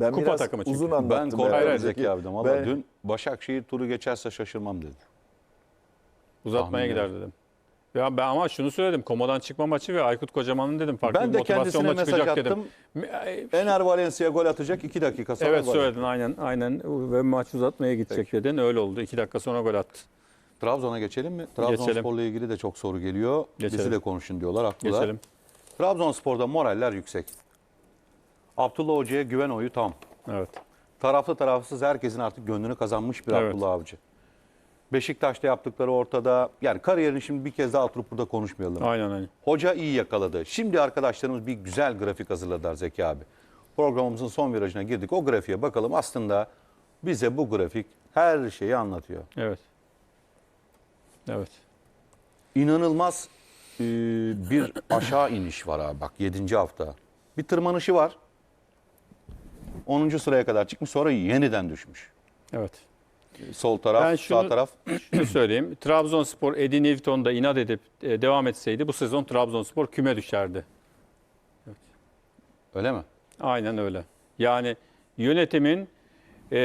Ben Kupa biraz takımı çünkü. uzun Ben anlattım. Ben korkarım herhalde. Zeki abiden. Valla Ben- dün Başakşehir turu geçerse şaşırmam dedi. Uzatmaya Tahmin gider dedim. Ya ben ama şunu söyledim. Komadan çıkma maçı ve Aykut Kocaman'ın dedim farklı Ben bir de kendisine motivasyonla mesaj çıkacak attım. dedim. Ener Valencia gol atacak 2 dakika sonra Evet söyledin aynen aynen ve maç uzatmaya gidecek dedin. Öyle oldu. İki dakika sonra gol attı. Trabzon'a geçelim mi? Trabzonspor'la ilgili de çok soru geliyor. Bizi Geçelim. de konuşun diyorlar. Haklılar. Geçelim. Trabzonspor'da moraller yüksek. Abdullah Hoca'ya güven oyu tam. Evet. Taraflı tarafsız herkesin artık gönlünü kazanmış bir Evet. Abdullah Avcı. Beşiktaş'ta yaptıkları ortada. Yani kariyerini şimdi bir kez daha oturup burada konuşmayalım. Aynen aynen. Hoca iyi yakaladı. Şimdi arkadaşlarımız bir güzel grafik hazırladılar Zeki abi. Programımızın son virajına girdik. O grafiğe bakalım. Aslında bize bu grafik her şeyi anlatıyor. Evet. Evet. İnanılmaz e, bir aşağı iniş var abi bak 7. hafta. Bir tırmanışı var. 10. sıraya kadar çıkmış sonra yeniden düşmüş. Evet. Sol taraf, Ben sağ şunu- taraf. Şunu söyleyeyim. Trabzonspor Eddie Newton'da inat edip e, devam etseydi bu sezon Trabzonspor küme düşerdi. Öyle mi? Aynen öyle. Yani yönetimin e,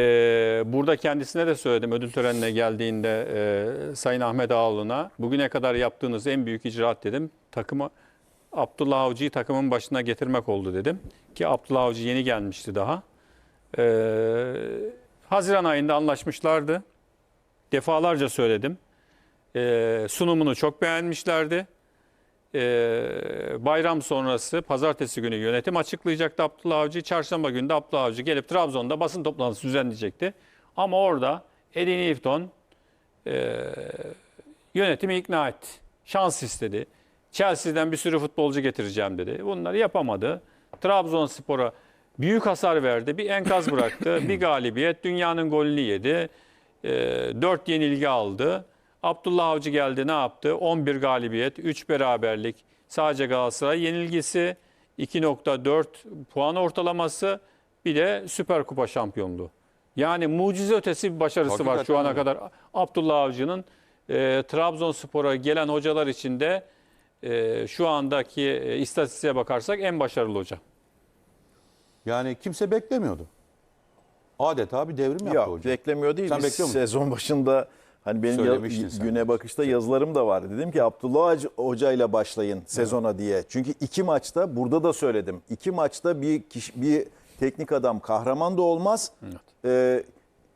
burada kendisine de söyledim ödül törenine geldiğinde e, Sayın Ahmet Ağaoğlu'na bugüne kadar yaptığınız en büyük icraat dedim. Takımı Abdullah Avcı'yı takımın başına getirmek oldu dedim. Ki Abdullah Avcı yeni gelmişti daha. E, Haziran ayında anlaşmışlardı. Defalarca söyledim. E, sunumunu çok beğenmişlerdi. Ee, bayram sonrası pazartesi günü yönetim açıklayacaktı Abdullah Avcı. Çarşamba günü de Abdullah Avcı gelip Trabzon'da basın toplantısı düzenleyecekti. Ama orada Eddie Newton e, yönetimi ikna etti. Şans istedi. Chelsea'den bir sürü futbolcu getireceğim dedi. Bunları yapamadı. Trabzonspor'a büyük hasar verdi. Bir enkaz bıraktı. bir galibiyet. Dünyanın golünü yedi. E, 4 yenilgi aldı. Abdullah Avcı geldi ne yaptı? 11 galibiyet, 3 beraberlik. Sadece Galatasaray yenilgisi, 2.4 puan ortalaması, bir de Süper Kupa şampiyonluğu. Yani mucize ötesi bir başarısı var şu Hakikaten ana öyle. kadar. Abdullah Avcı'nın e, Trabzonspor'a gelen hocalar içinde e, şu andaki e, istatistiğe bakarsak en başarılı hoca. Yani kimse beklemiyordu. Adeta bir devrim yaptı Ya hoca. beklemiyor değil. Sen Biz bekliyor musun? Sezon başında hani benim ya- Söylemiştin sen. güne bakışta yazılarım da vardı. Dedim ki Abdullah Hoca ile başlayın sezona diye. Çünkü iki maçta burada da söyledim. İki maçta bir kişi, bir teknik adam kahraman da olmaz. Ee,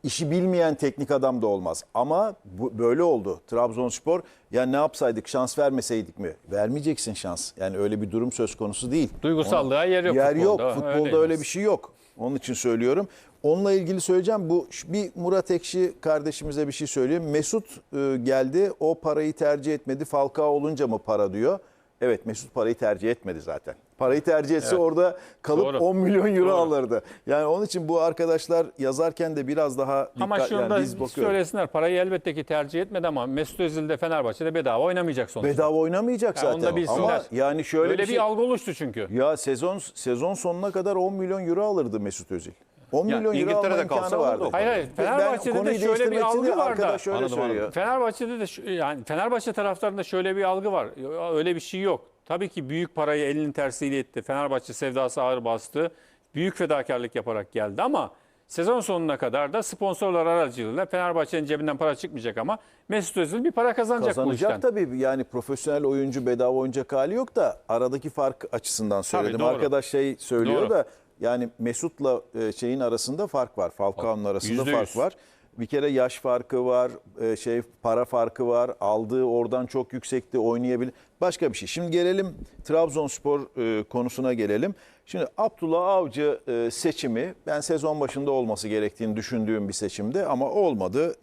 işi bilmeyen teknik adam da olmaz. Ama bu, böyle oldu. Trabzonspor ya ne yapsaydık şans vermeseydik mi? Vermeyeceksin şans. Yani öyle bir durum söz konusu değil. Duygusallığa yer yok Yer yok. futbolda. Futbolda Öyle öyle bir şey yok. Onun için söylüyorum. Onunla ilgili söyleyeceğim. Bu bir Murat Ekşi kardeşimize bir şey söyleyeyim. Mesut e, geldi. O parayı tercih etmedi. Falcao olunca mı para diyor. Evet Mesut parayı tercih etmedi zaten. Parayı tercih etse Evet. orada kalıp Doğru. 10 milyon euro Doğru. alırdı. Yani onun için bu arkadaşlar yazarken de biraz daha dikkat Ama şunu yani da biz bakıyoruz. söylesinler. Parayı elbette ki tercih etmedi ama Mesut Özil de Fenerbahçe'de bedava oynamayacak sonuçta. Bedava oynamayacak Ha, zaten. onu da bilsinler. Ama yani şöyle Öyle bir bir, şey. algı oluştu çünkü. Ya sezon sezon sonuna kadar 10 milyon euro alırdı Mesut Özil. 10 Ya milyon euro alma imkanı alırdı vardı. Hayır hayır. Fenerbahçe'de de şöyle bir algı var da. şöyle Anladım, söylüyor. anladım. Fenerbahçe'de de şu- yani Fenerbahçe taraftarında şöyle bir algı var. Öyle bir şey yok. Tabii ki büyük parayı elinin tersiyle etti. Fenerbahçe sevdası ağır bastı. Büyük fedakarlık yaparak geldi ama sezon sonuna kadar da sponsorlar aracılığıyla Fenerbahçe'nin cebinden para çıkmayacak ama Mesut Özil bir para kazanacak, bu işten. Kazanacak tabii yani profesyonel oyuncu bedava oynayacak hali yok da aradaki fark açısından söyledim. doğru. Arkadaş şey söylüyor Doğru. da yani Mesut'la e, şeyin arasında fark var. Falcao'nun arasında Yüzde fark yüz. var. Bir kere yaş farkı var, e, şey para farkı var. Aldığı oradan çok yüksekti, oynayabilir. Başka bir şey. Şimdi gelelim Trabzonspor e, konusuna gelelim. Şimdi Abdullah Avcı e, seçimi ben sezon başında olması gerektiğini düşündüğüm bir seçimdi ama olmadı.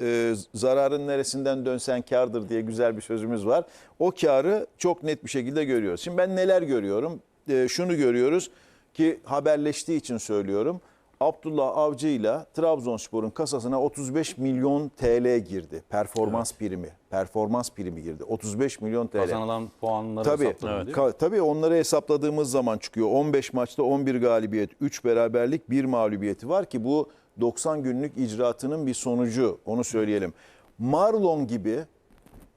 Zararın neresinden dönsen kardır diye güzel bir sözümüz var. O karı çok net bir şekilde görüyoruz. Şimdi ben neler görüyorum? Şunu görüyoruz ki haberleştiği için söylüyorum. Abdullah Avcı ile Trabzonspor'un kasasına 35 milyon TL girdi. Performans primi. Performans primi girdi. 35 milyon TL. Kazanılan puanları Tabii, mi? ka- tabii onları hesapladığımız zaman çıkıyor. 15 maçta 11 galibiyet, 3 beraberlik, 1 mağlubiyeti var ki bu 90 günlük icraatının bir sonucu. Onu söyleyelim. Marlon gibi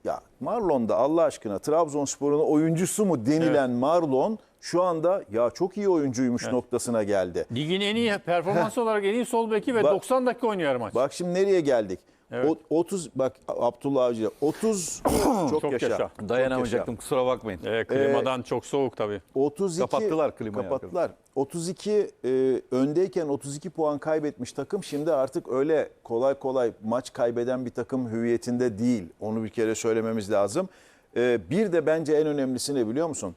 ya Marlon da Allah aşkına Trabzonspor'un oyuncusu mu denilen Marlon şu anda ya çok iyi oyuncuymuş noktasına geldi. Ligin en iyi performans olarak en iyi sol beki ve Bak- 90 dakika oynuyor maç. Bak şimdi nereye geldik? Evet. O, 30 bak Abdullah Avcı 30 çok, Çok yaşa. yaşa. Çok Dayanamayacaktım kusura bakmayın. Ee, klimadan çok soğuk tabii. 32 Kapattılar klimayı Kapattılar. 32 e, öndeyken 32 puan kaybetmiş takım şimdi artık öyle kolay kolay maç kaybeden bir takım hüviyetinde değil. Onu bir kere söylememiz lazım. E, bir de bence en önemlisi ne biliyor musun?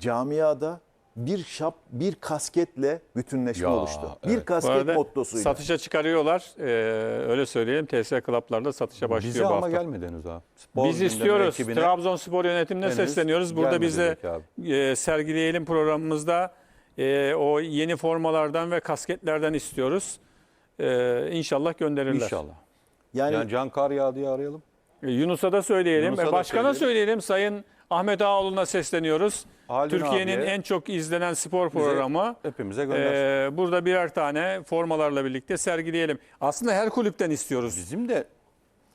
Camiada bir şap, bir kasketle bütünleşme Ya, oluştu. Bir evet. Bu kasket arada mottosuyla. satışa çıkarıyorlar. Ee, öyle söyleyelim. TS klaplarda satışa başlıyor Bize bu ama hafta. gelmedi henüz abi. Spor Biz gündemi istiyoruz. ekibine Trabzonspor yönetimine henüz sesleniyoruz. Burada gelmedi biz de belki abi. e, sergileyelim programımızda e, o yeni formalardan ve kasketlerden istiyoruz. E, inşallah gönderirler. İnşallah. yani, Yani Can Kar yağ diye arayalım. E, Yunus'a da söyleyelim. Yunus'a E, da Başkan'a söyleyelim. söyleyelim. Sayın Ahmet Ağoğlu'na sesleniyoruz. Türkiye'nin abiye, en çok izlenen spor programı. hepimize göndersin. E, burada birer tane formalarla birlikte sergileyelim. Aslında her kulüpten istiyoruz. Bizim de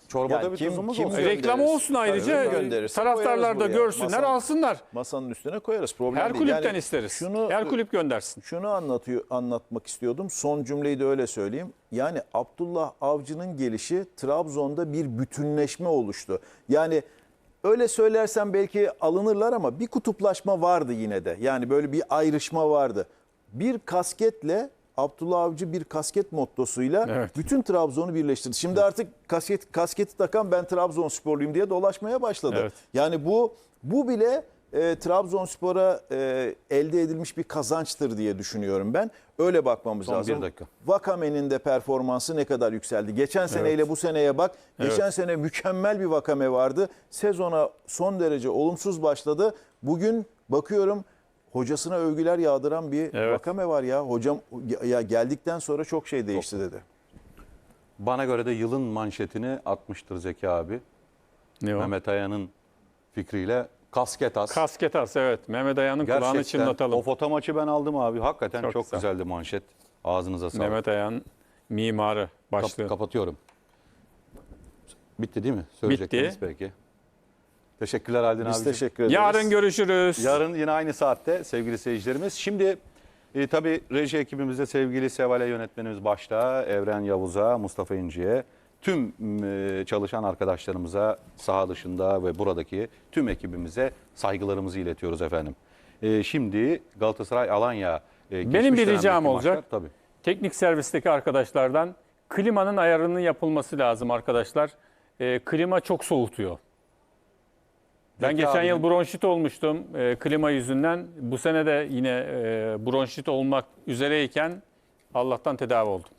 çorbada Yani bir kim- tuzumuz kim olsun. gönderir? Reklam olsun ayrıca. Taraftarlar da görsünler, Masanın- alsınlar. masanın üstüne koyarız. Problem Her değil. kulüpten Yani isteriz. Şunu, Her kulüp göndersin. Şunu anlatıyor anlatmak istiyordum. Son cümleyi de öyle söyleyeyim. Yani Abdullah Avcı'nın gelişi Trabzon'da bir bütünleşme oluştu. Yani öyle söylersem belki alınırlar ama bir kutuplaşma vardı yine de. Yani böyle bir ayrışma vardı. Bir kasketle Abdullah Avcı bir kasket mottosuyla Evet. bütün Trabzon'u birleştirdi. Şimdi artık kasket kasketi takan ben Trabzonsporluyum diye dolaşmaya başladı. Evet. Yani bu bu bile e, Trabzonspor'a e, elde edilmiş bir kazançtır diye düşünüyorum ben. Öyle bakmamız Son bir lazım. dakika. Vakame'nin de performansı ne kadar yükseldi. Geçen seneyle bu seneye bak. Geçen sene mükemmel bir Vakame vardı. Sezona son derece olumsuz başladı. Bugün bakıyorum hocasına övgüler yağdıran bir Evet. Vakame var ya. Hocam ya geldikten sonra çok şey değişti dedi. Bana göre de yılın manşetini atmıştır Zeki abi. Ne o? Mehmet Ayan'ın fikriyle kasket as. Kasketas evet. Mehmet Aya'nın kulağını Gerçekten çınlatalım. o foto maçı ben aldım abi. Hakikaten Çok çok, güzel. güzeldi manşet. Ağzınıza sağlık. Mehmet Aya'nın mimarı Kap- başlığı. kapatıyorum. Bitti değil mi? Söyleyecekleriniz peki. Teşekkürler Haldun Biz abi. teşekkür ederiz. Yarın görüşürüz. Yarın yine aynı saatte sevgili seyircilerimiz. Şimdi e, tabii reji ekibimizde sevgili Sevale yönetmenimiz başta Evren Yavuz'a, Mustafa İnci'ye, tüm e, çalışan arkadaşlarımıza saha dışında ve buradaki tüm ekibimize saygılarımızı iletiyoruz efendim. E, şimdi Galatasaray Alanya e, Benim bir ricam olacak. maçlar, Tabii. Teknik servisteki arkadaşlardan klimanın ayarının yapılması lazım arkadaşlar. Klima çok soğutuyor. Ben Zeki geçen abinin- yıl bronşit olmuştum e, klima yüzünden. Bu sene de yine e, bronşit olmak üzereyken Allah'tan tedavi oldum.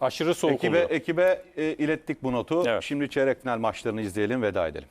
Aşırı soğuk Ekibe, oluyor. ekibe e, ilettik bu notu. Evet. Şimdi çeyrek final maçlarını izleyelim, veda edelim.